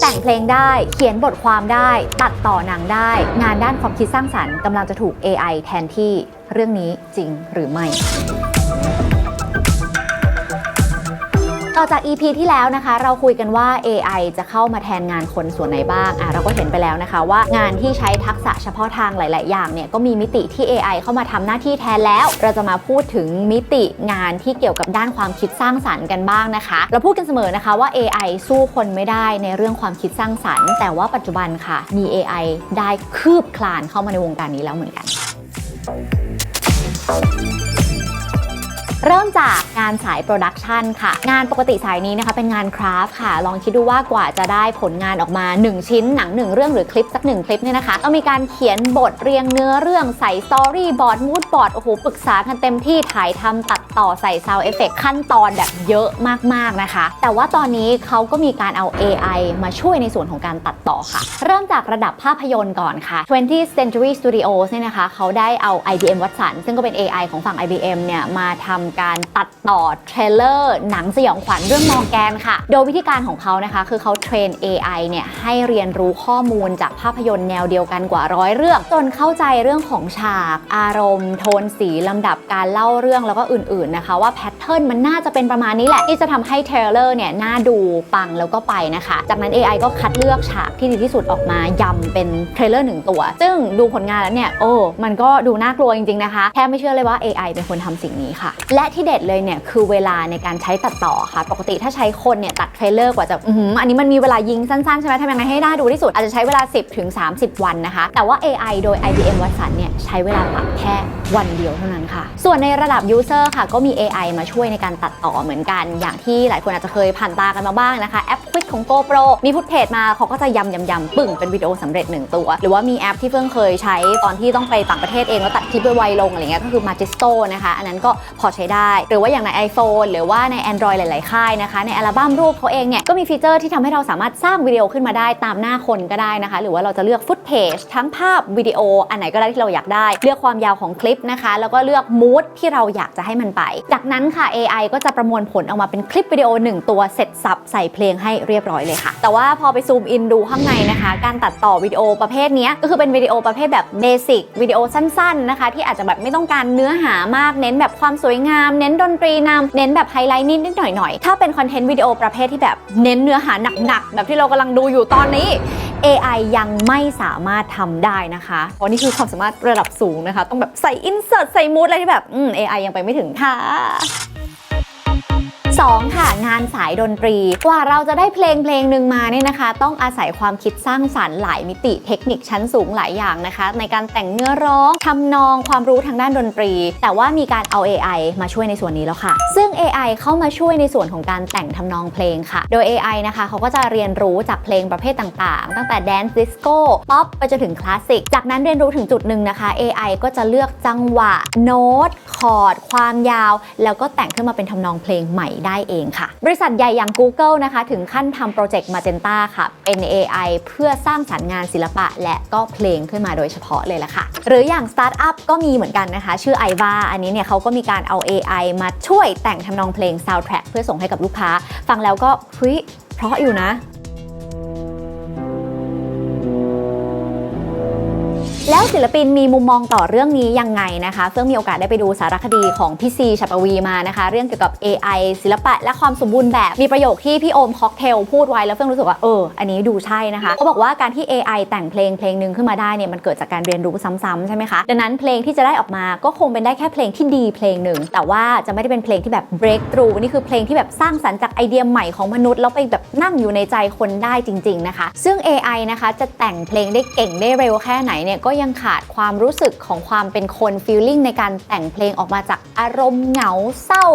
แต่งเพลงได้ เขียนบทความได้ ตัดต่อหนังได้ งานด้านความคิดสร้างสรรค์กำลังจะถูก AI แทนที่เรื่องนี้จริงหรือไม่ ต่อจาก EP ที่แล้วนะคะ เราคุยกันว่า AI จะเข้ามาแทนงานคนส่วนไหนบ้างอะเราก็เห็นไปแล้วนะคะ ว่างานที่ใช้ทักษะเฉพาะทางหลาย ๆ อย่างเนี่ยก็มีมิติที่ AI เข้ามาทำหน้าที่แทนแล้ว เราจะมาพูดถึงมิติงานที่เกี่ยวกับด้านความคิดสร้างสรรค์กันบ้างนะคะ เราพูดกันเสมอนะคะว่า AI สู้คนไม่ได้ในเรื่องความคิดสร้างสรรค์ แต่ว่าปัจจุบันค่ะมี AI ได้คืบคลานเข้ามาในวงการนี้แล้วเหมือนกัน เริ่มจากงานสายโปรดักชันค่ะ งานปกติสายนี้นะคะเป็นงานคราฟต์ค่ะ ลองคิดดูว่ากว่าจะได้ผลงานออกมา 1 ชิ้นหนัง 1 เรื่องหรือคลิปสักหนึ่งคลิปเนี่ยนะคะต้องมีการเขียนบทเรียงเนื้อเรื่องใส่สตอรี่บอร์ดมูดบอร์ดโอ้โหปรึกษากันเต็มที่ถ่ายทำตัดต่อใส่ซาวเอฟเฟกขั้นตอนแบบเยอะมากๆนะคะ แต่ว่าตอนนี้เขาก็มีการเอา AI มาช่วยในส่วนของการตัดต่อค่ะ เริ่มจากระดับภาพยนตร์ก่อนค่ะ 20th Century Studios เนี่ยนะคะเขาได้เอา IBM Watson ซึ่งก็เป็น AI ของฝั่ง IBM เนี่ยมาทำการตัดต่อเทรลเลอร์หนังสยองขวัญเรื่องมอร์แกนค่ะ โดยวิธีการของเขานะคะ คือเขาเทรน AI เนี่ยให้เรียนรู้ข้อมูลจากภาพยนตร์แนวเดียวกันกว่าร้อยเรื่อง จนเข้าใจเรื่องของฉาก อารมณ์ โทนสีลำดับการเล่าเรื่องแล้วก็อื่นๆนะคะ ว่าแพทเทิร์นมันน่าจะเป็นประมาณนี้แหละ ที่จะทำให้เทรลเลอร์เนี่ยน่าดูปังแล้วก็ไปนะคะ จากนั้น AI ก็คัดเลือกฉากที่ดีที่สุดออกมายำเป็นเทรลเลอร์หนึ่งตัว ซึ่งดูผลงานแล้วเนี่ยโอ้มันก็ดูน่ากลัวจริงๆนะคะแทบไม่เชื่อเลยว่า AI เป็นคนทำสิ่งนี้ค่ะและและที่เด็ดเลยเนี่ยคือเวลาในการใช้ตัดต่อค่ะ ปกติถ้าใช้คนเนี่ยตัดเทรลเลอร์กว่าจะอืมอันนี้มันมีเวลายิงสั้นๆ ใช่ไหมทำยังไงให้น่าดูที่สุดอาจจะใช้เวลา 10ถึง30 วันนะคะ แต่ว่า AI โดย IBM Watson เนี่ยใช้เวลาตัดแค่ วันเดียวเท่านั้นค่ะ ส่วนในระดับ user ค่ะก็มี AI มาช่วยในการตัดต่อเหมือนกัน อย่างที่หลายคนอาจจะเคยผ่านตากันมาบ้างนะคะแอป Quick ของ GoPro มีฟุตเทจมาเขาก็จะยำยำยำปึ่งเป็นวิดีโอสำเร็จหนึ่งตัว หรือว่ามีแอปที่เพิ่งเคยใช้ตอนที่ต้องไปต่างประเทศเองแล้วตัดคลิปไวๆลงอะไรเงี้ยก็คือ Magisto นะคะอันนั้นก็พอใช้ได้ หรือว่าอย่างใน iPhone หรือว่าใน Android หลาย ๆ ค่ายนะคะ ในอัลบั้มรูปเขาเองเนี่ยก็มีฟีเจอร์ที่ทำให้เราสามารถสร้างวิดีโอขึ้นมาได้ตามหน้าคนก็ได้นะคะ หรือว่าเราจะเลือกฟุตเทจทั้งภาพวิดีโออันไหนก็ได้ที่เราอยากได้ เลือกความยาวของคลิปนะคะ แล้วก็เลือกมูดที่เราอยากจะให้มันไป จากนั้นค่ะ AI ก็จะประมวลผลออกมาเป็นคลิปวิดีโอหนึ่งตัวเสร็จสับใส่เพลงให้เรียบร้อยเลยค่ะ แต่ว่าพอไปซูมอินดูข้างในนะคะ การตัดต่อวิดีโอประเภทนี้ก็คือเป็นวิดีโอประเภทแบบเบสิกวิดีโอสั้นๆนะคะ ที่อาจจะแบบไม่ต้องการเนื้อหามาก เน้นแบบความสวยงาม เน้นดนตรีนำเน้นแบบไฮไลท์นิดๆหน่อยๆถ้าเป็นคอนเทนต์วิดีโอประเภทที่แบบเน้นเนื้อหาหนักๆแบบที่เรากำลังดูอยู่ตอนนี้ AI ยังไม่สามารถทำได้นะคะเพราะนี่คือความสามารถระดับสูงนะคะ ต้องแบบใส่อินเสิร์ตใส่มูดอะไรที่แบบ อืม AI ยังไปไม่ถึงค่ะ 2 ค่ะ งานสายดนตรี กว่าเราจะได้เพลงเพลงหนึ่งมาเนี่ยนะคะ ต้องอาศัยความคิดสร้างสรรค์หลายมิติเทคนิคชั้นสูงหลายอย่างนะคะ ในการแต่งเนื้อร้องทำนองความรู้ทางด้านดนตรี แต่ว่ามีการเอา AI มาช่วยในส่วนนี้แล้วค่ะ ซึ่ง AI เข้ามาช่วยในส่วนของการแต่งทำนองเพลงค่ะ โดย AI นะคะเขาก็จะเรียนรู้จากเพลงประเภทต่างๆ ตั้งแต่แดนซ์ดิสโก้ป๊อปไปจนถึงคลาสสิก จากนั้นเรียนรู้ถึงจุดหนึ่งนะคะ AI ก็จะเลือกจังหวะ โน้ต คอร์ด ความยาว แล้วก็แต่งขึ้นมาเป็นทำนองเพลงใหม่ได้เองค่ะ บริษัทใหญ่อย่าง Google นะคะ ถึงขั้นทำโปรเจกต์ Magenta ค่ะ เป็น AI เพื่อสร้างสรรค์งานศิลปะ และก็เพลงขึ้นมาโดยเฉพาะเลยล่ะค่ะ หรืออย่างสตาร์ทอัพก็มีเหมือนกันนะคะ ชื่อ iVa อันนี้เนี่ยเขาก็มีการเอา AI มาช่วยแต่งทำนองเพลงซาวด์แทร็กเพื่อส่งให้กับลูกค้า ฟังแล้วก็เฮ้ยเพราะอยู่นะ แล้วศิลปินมีมุมมองต่อเรื่องนี้ยังไงนะคะเฟื่องมีโอกาสได้ไปดูสารคดีของพี่ซีชัปวีมานะคะ เรื่องเกี่ยวกับ AI ศิลปะและความสมบูรณ์แบบมีประโยคที่พี่โอมค็อกเทลพูดไว้แล้วเฟื่องรู้สึกว่าเอออันนี้ดูใช่นะคะเขาบอกว่าการที่ AI แต่งเพลงเพลงหนึ่งขึ้นมาได้เนี่ยมันเกิดจากการเรียนรู้ซ้ำๆใช่ไหมคะดังนั้นเพลงที่จะได้ออกมาก็คงเป็นได้แค่เพลงที่ดีเพลงหนึ่งแต่ว่าจะไม่ได้เป็นเพลงที่แบบ break through นี่คือเพลงที่แบบสร้างสรรค์จากไอเดียใหม่ของมนุษย์แล้วไปแบบนั่งอยู่ในใจคนได้จริง ๆนะคะ ซึ่ง AI นะคะจะแต่งเพลงได้เก่งได้เร็วแค่ไหนเนี่ยก็ยังขาดความรู้สึกของความเป็นคน feeling ในการแต่งเพลงออกมาจากอารมณ์เหงาเศร้า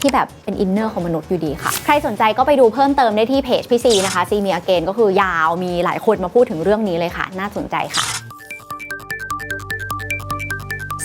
ที่แบบเป็นอินเนอร์ของมนุษย์อยู่ดีค่ะ ใครสนใจก็ไปดูเพิ่มเติมได้ที่เพจพี่ซีนะคะซีมีอเกนก็คือยาวมีหลายคนมาพูดถึงเรื่องนี้เลยค่ะ น่าสนใจค่ะ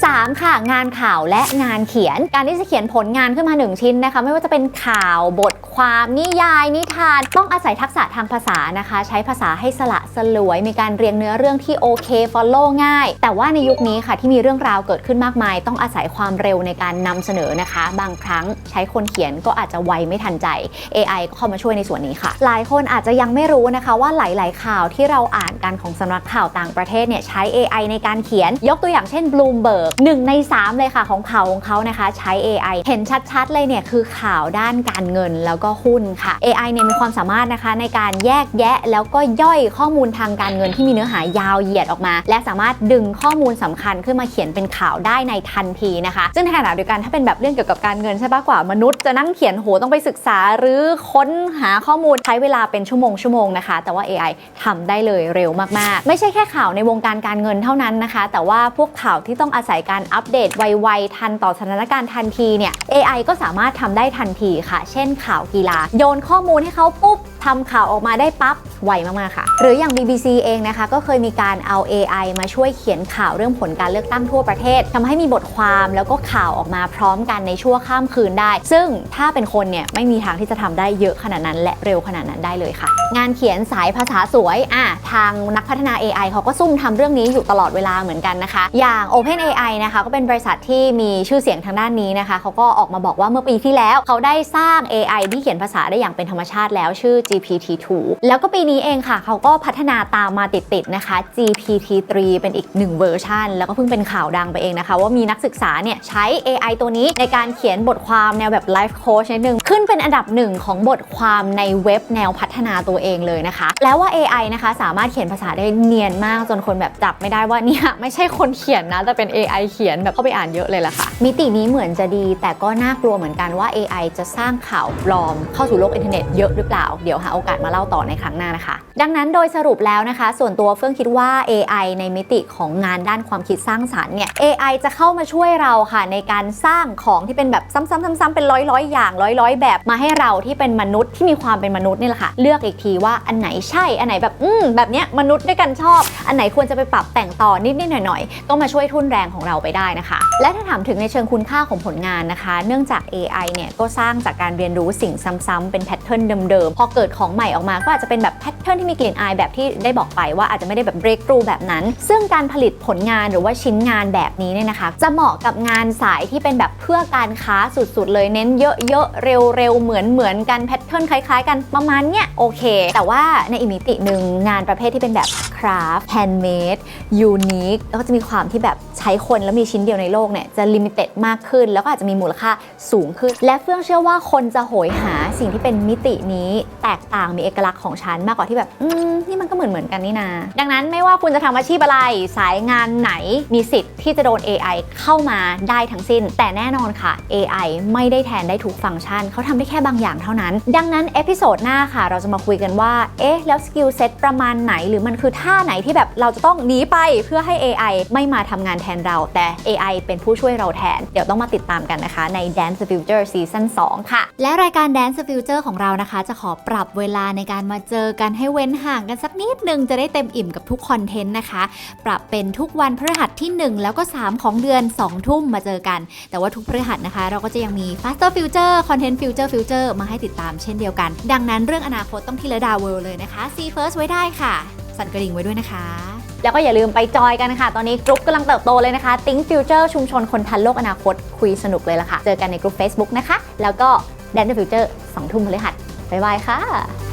3 ค่ะ งานข่าวและงานเขียนการที่จะเขียนผลงานขึ้นมา 1 ชิ้นนะคะ ไม่ว่าจะเป็นข่าวบท ความนิยายนิทาน ต้องอาศัยทักษะทางภาษานะคะ ใช้ภาษาให้สละสลวย มีการเรียงเนื้อเรื่องที่โอเค follow ง่าย แต่ว่าในยุคนี้ค่ะที่มีเรื่องราวเกิดขึ้นมากมาย ต้องอาศัยความเร็วในการนำเสนอนะคะ บางครั้งใช้คนเขียนก็อาจจะไวไม่ทันใจ AI ก็เข้ามาช่วยในส่วนนี้ค่ะ หลายคนอาจจะยังไม่รู้นะคะว่าหลาย ๆ ข่าวที่เราอ่านกันของสำนักข่าวต่างประเทศเนี่ยใช้ AI ในการเขียน ยกตัวอย่างเช่น Bloomberg หนึ่งใน 3 เลยค่ะของข่าวของเขานะคะ ใช้ AI เห็นชัด ๆ เลยเนี่ยคือข่าวด้านการเงินแล้วก็หุ้นค่ะ AI เนี่ยมีความสามารถนะคะในการแยกแยะ แล้วก็ย่อยข้อมูลทางการเงินที่มีเนื้อหายาวเหยียดออกมา และสามารถดึงข้อมูลสำคัญขึ้นมาเขียนเป็นข่าวได้ในทันทีนะคะ ซึ่งในขณะเดียวกันถ้าเป็นแบบเรื่องเกี่ยวกับการเงินใช่ปะกว่ามนุษย์จะนั่งเขียนโหต้องไปศึกษาหรือค้นหาข้อมูลใช้เวลาเป็นชั่วโมงชั่วโมงนะคะ แต่ว่า AI ทำได้เลยเร็วมากๆ ไม่ใช่แค่ข่าวในวงการการเงินเท่านั้นนะคะ แต่ว่าพวกข่าวที่ต้องอาศัยการอัปเดตไวๆทันต่อสถานการณ์ทันทีเนี่ย AI ก็สามารถทำได้ทันทีค่ะ เช่นข่าวกีฬา โยนข้อมูลให้เขาปุ๊บ ทำข่าวออกมาได้ปั๊บไวมากๆค่ะ หรืออย่าง BBC เองนะคะ ก็เคยมีการเอา AI มาช่วยเขียนข่าวเรื่องผลการเลือกตั้งทั่วประเทศทำให้มีบทความแล้วก็ข่าวออกมาพร้อมกันในชั่วข้ามคืนได้ ซึ่งถ้าเป็นคนเนี่ยไม่มีทางที่จะทำได้เยอะขนาดนั้น และเร็วขนาดนั้นได้เลยค่ะ งานเขียนสายภาษาสวยอะทางนักพัฒนา AI เขาก็ซุ่มทำเรื่องนี้อยู่ตลอดเวลาเหมือนกันนะคะ อย่าง OpenAI นะคะก็เป็นบริษัทที่มีชื่อเสียงทางด้านนี้นะคะเขาก็ออกมาบอกว่าเมื่อปีที่แล้ว เขาได้สร้าง AI ที่เขียนภาษาได้อย่างเป็นธรรมชาติแล้วชื่อ GPT-2 แล้วก็ปีนี้เองค่ะ เขาก็พัฒนาตามมาติดๆนะคะ GPT-3 เป็นอีกหนึ่งเวอร์ชันแล้วก็เพิ่งเป็นข่าวดังไปเองนะคะ ว่ามีนักศึกษาเนี่ยใช้ AI ตัวนี้ในการเขียนบทความแนวแบบ Life Coach นิดนึง ขึ้นเป็นอันดับหนึ่งของบทความในเว็บแนวพัฒนาตัวเองเลยนะคะ แล้วว่า AI นะคะสามารถเขียนภาษาได้เนียนมากจนคนแบบจับไม่ได้ว่าเนี่ยไม่ใช่คนเขียนนะแต่เป็น AI เขียนแบบเข้าไปอ่านเยอะเลยล่ะค่ะ มิตินี้เหมือนจะดี แต่ก็น่ากลัวเหมือนกันว่า AI จะสร้างข่าวปลอมเข้าสู่โลกอินเทอร์เน็ตเยอะหรือเปล่าเดี๋ยวหาโอกาสมาเล่าต่อในครั้งหน้านะคะ ดังนั้นโดยสรุปแล้วนะคะ ส่วนตัวเฟื่องคิดว่า AI ในมิติของงานด้านความคิดสร้างสรรค์เนี่ย AI จะเข้ามาช่วยเราค่ะ ในการสร้างของที่เป็นแบบซ้ำๆๆๆ เป็นร้อยๆ อย่างร้อยๆ แบบมาให้เราที่เป็นมนุษย์ที่มีความเป็นมนุษย์นี่แหละค่ะ เลือกอีกทีว่าอันไหนใช่อันไหนแบบอืมแบบเนี้ยมนุษย์ด้วยกันชอบ อันไหนควรจะไปปรับแต่งต่อนิดๆหน่อยๆ ก็มาช่วยทุนแรงของเราไปได้นะคะ และถ้าถามถึงในเชิงคุณค่าของผลงานนะคะ เนื่องจาก AI เนี่ยก็สร้างจากการเรียนรู้สิ่งซ้ำๆเป็นแพทเทิร์นเดิมๆพอเกิดของใหม่ออกมา ก็อาจจะเป็นแบบแพทเทิร์นที่มีกลิ่นอายแบบที่ได้บอกไปว่าอาจจะไม่ได้แบบ break through แบบนั้น ซึ่งการผลิตผลงานหรือว่าชิ้นงานแบบนี้เนี่ยนะคะ จะเหมาะกับงานสายที่เป็นแบบเพื่อการค้าสุดๆ เลยเน้นเยอะๆ เร็วๆ เหมือนเหมือนกันแพทเทิร์นคล้ายๆ กันประมาณเนี้ยโอเค แต่ว่าในอีกมิติหนึ่งงานประเภทที่เป็นแบบ craft handmade unique แล้วก็จะมีความที่แบบใช้คนแล้วมีชิ้นเดียวในโลกเนี่ยจะลิมิเต็ดมากขึ้น แล้วก็อาจจะมีมูลค่าสูงขึ้น และเฟื่องเชื่อว่าคนจะโหยหาสิ่งที่เป็นมิตินี้แตกต่างมีเอกลักษณ์ของฉันมากกว่าที่แบบอืมนี่มันก็เหมือนเหมือนกันนี่นา ดังนั้นไม่ว่าคุณจะทำอาชีพอะไรสายงานไหนมีสิทธิ์ที่จะโดน AI เข้ามาได้ทั้งสิ้น แต่แน่นอนค่ะ AI ไม่ได้แทนได้ทุกฟังก์ชัน เขาทำได้แค่บางอย่างเท่านั้น ดังนั้นเอพิโซดหน้าค่ะ เราจะมาคุยกันว่า เอ๊ะ แล้วสกิลเซ็ตประมาณไหน หรือมันคือท่าไหนที่แบบเราจะต้องหนีไปเพื่อให้ AI ไม่มาทำงานแทนเรา แต่ AI เป็นผู้ช่วยเราแทน เดี๋ยวต้องมาติดตามกันนะคะ ใน Dance the Future Season 2 ค่ะ และรายการ Dance the Future ของเรานะคะ จะขอปรับเวลาในการมาเจอกันให้เว้นห่างกันสักนิดนึงจะได้เต็มอิ่มกับทุกคอนเทนต์นะคะ ปรับเป็นทุกวันพฤหัสที่ 1 แล้วก็ 3 ของเดือน 2 ทุ่มมาเจอกัน แต่ว่าทุกพฤหัสนะคะ เราก็จะยังมี Faster Future Content Future Future มาให้ติดตามเช่นเดียวกัน ดังนั้นเรื่องอนาคตต้องทีละดาวเวิลด์เลยนะคะ See First ไว้ได้ค่ะ สั่นกระดิ่งไว้ด้วยนะคะแล้วก็อย่าลืมไปจอยกันค่ะ ตอนนี้กรุ๊ปกำลังเติบโตเลยนะคะ Think Future ชุมชนคนทันโลกอนาคตคุยสนุกเลยล่ะค่ะ เจอกันในกลุ่ม Facebook นะคะ แล้วก็ Dance the Future 2ทุ่มพฤหัส บ๊ายบายค่ะ